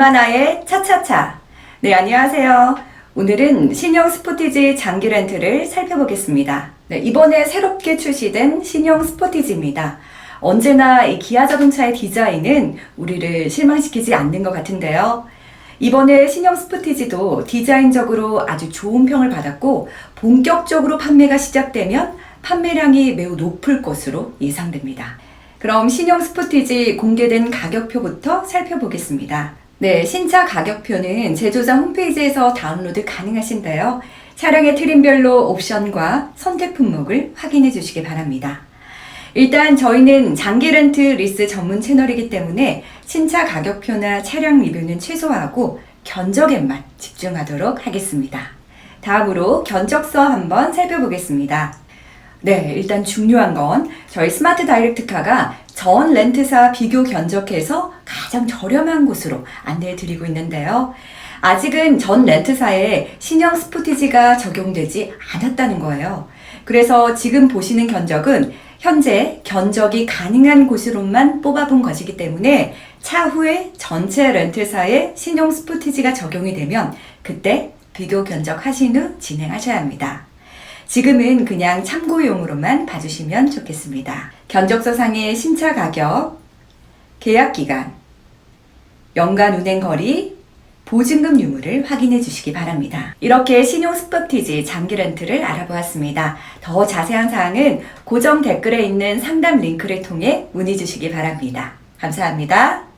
하나의 차차차. 네, 안녕하세요. 오늘은 신형 스포티지 장기 렌트를 살펴보겠습니다. 네, 이번에 새롭게 출시된 신형 스포티지입니다. 언제나 이 기아 자동차의 디자인은 우리를 실망시키지 않는 것 같은데요. 이번에 신형 스포티지도 디자인적으로 아주 좋은 평을 받았고 본격적으로 판매가 시작되면 판매량이 매우 높을 것으로 예상됩니다. 그럼 신형 스포티지 공개된 가격표부터 살펴보겠습니다. 네, 신차 가격표는 제조자 홈페이지에서 다운로드 가능하신데요. 차량의 트림별로 옵션과 선택 품목을 확인해 주시기 바랍니다. 일단 저희는 장기 렌트 리스 전문 채널이기 때문에 신차 가격표나 차량 리뷰는 최소화하고 견적에만 집중하도록 하겠습니다. 다음으로 견적서 한번 살펴보겠습니다. 네, 일단 중요한 건 저희 스마트 다이렉트카가 전 렌트사 비교 견적해서 가장 저렴한 곳으로 안내해 드리고 있는데요. 아직은 전 렌트사에 신형 스포티지가 적용되지 않았다는 거예요. 그래서 지금 보시는 견적은 현재 견적이 가능한 곳으로만 뽑아본 것이기 때문에 차후에 전체 렌트사에 신형 스포티지가 적용이 되면 그때 비교 견적 하신 후 진행하셔야 합니다. 지금은 그냥 참고용으로만 봐주시면 좋겠습니다. 견적서상의 신차 가격, 계약 기간, 연간 운행 거리, 보증금 유무를 확인해 주시기 바랍니다. 이렇게 신용 스포티지 장기 렌트를 알아보았습니다. 더 자세한 사항은 고정 댓글에 있는 상담 링크를 통해 문의 주시기 바랍니다. 감사합니다.